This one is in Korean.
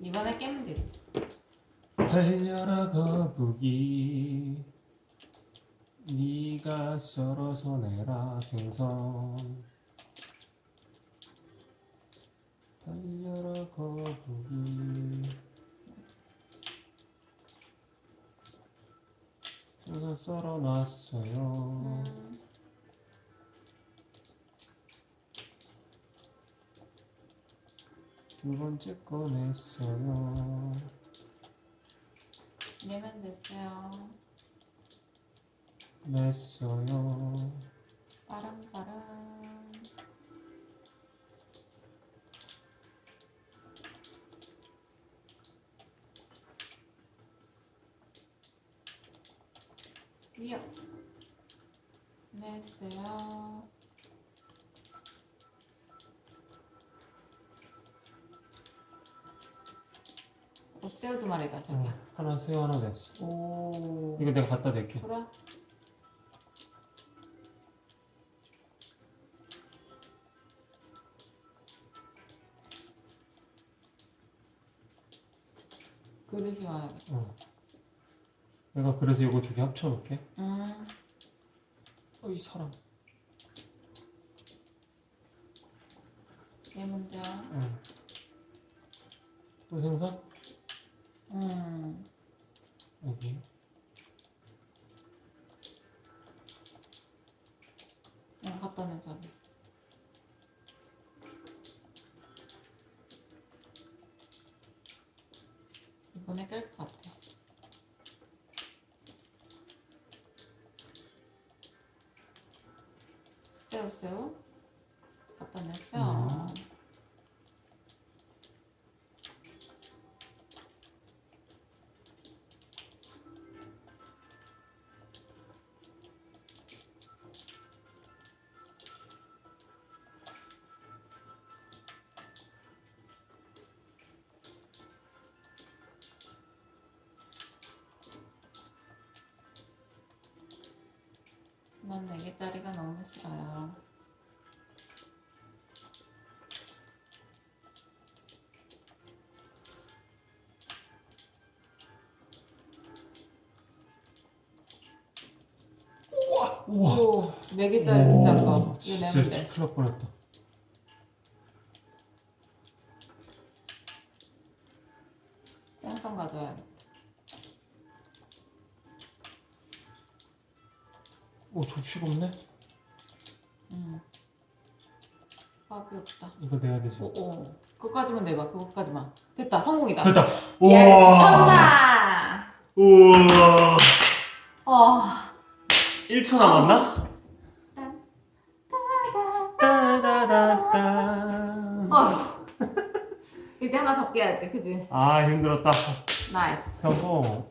이번에 깨면 되지. 달려라 거북이 네가 썰어서 내라 생선 달려라 거북이 생선 썰어놨어요 음. 두 번째 꺼냈어요 내면 됐어요. 냈어요 빠람빠람. 위요. 냈어요. 어, 새우 두 마리다, 자기야. 어, 하나 새우 하나 냈어 오. 이거 내가 갖다 댈게 그래? 그릇이 와야겠다. 어. 내가 그래서 이거 두 개 합쳐놓을게 음, 어, 이 사람 얘 문제야. 응. 또 생선? 이번에 깰것 같아. 새우 새우 갖다 냈어. 음. 난 4개짜리가 너무 싫어요. 우와 오, 4개짜리 진짜 오, 거. 이거 진짜 내면 돼. 큰일 날 뻔했다 생선 가져와야겠 오 접시가 없네? 음. 밥이 없다. 이거 내야 되지 오, 오. 그거까지만 내봐. 그거까지만. 됐다. 성공이다. 됐다 우와 천사! 우와 어. 1초 남았나? 딴, 따다다따 어휴. 이제 하나 더 깨야지. 그지? 아 힘들었다 나이스. 성공